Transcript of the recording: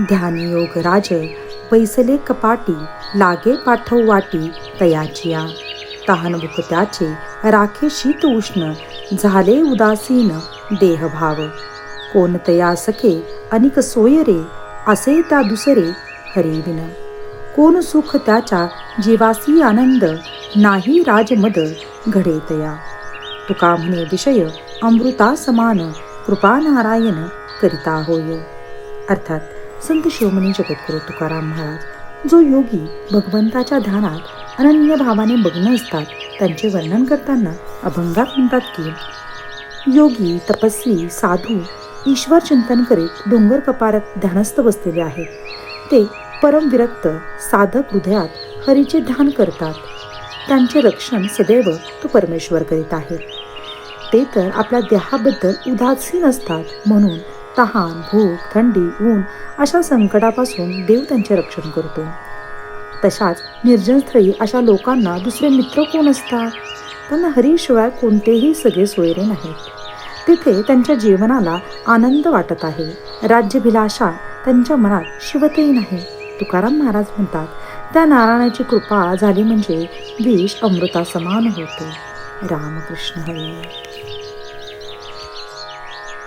ध्यानयोग राज कपाटी लागे पाठव वाटी तयाचिया. तहानभुक त्याचे राखे शीत उष्ण झाले उदासीन देहभाव. कोणतया सके सखे अनिक सोय रे असे त्या दुसरे हरिविन. कोण सुख त्याच्या जीवासी आनंद नाही राजमद घडेतया तुका म्हणे विषय अमृता समान कृपा नारायण करिता होय. अर्थात संत शिवमणी जगद्गुरु तुकाराम महाराज जो योगी भगवंताच्या ध्यानात अनन्य भावाने बघणं असतात त्यांचे वर्णन करताना अभंगात म्हणतात की योगी तपस्वी साधू ईश्वर चिंतन करीत डोंगर कपारात ध्यानस्थ बसलेले आहेत. ते परमविरक्त साधक हृदयात हरीचे ध्यान करतात. त्यांचे रक्षण सदैव तो परमेश्वर करीत आहे. ते तर आपल्या देहाबद्दल उदासीन असतात म्हणून तहान भूक थंडी ऊन अशा संकटापासून देव त्यांचे रक्षण करतो. तशाच निर्जनस्थळी अशा लोकांना दुसरे मित्र कोण असतात? त्यांना हरीशिवाय कोणतेही सगळे सोयरे नाहीत. तिथे त्यांच्या जीवनाला आनंद वाटत आहे. राज्यभिलाषा त्यांच्या मनात शिवतही नाही. तुकाराम महाराज म्हणतात त्या नारायणाची कृपा झाली म्हणजे विष अमृता समान होते. रामकृष्ण हरी.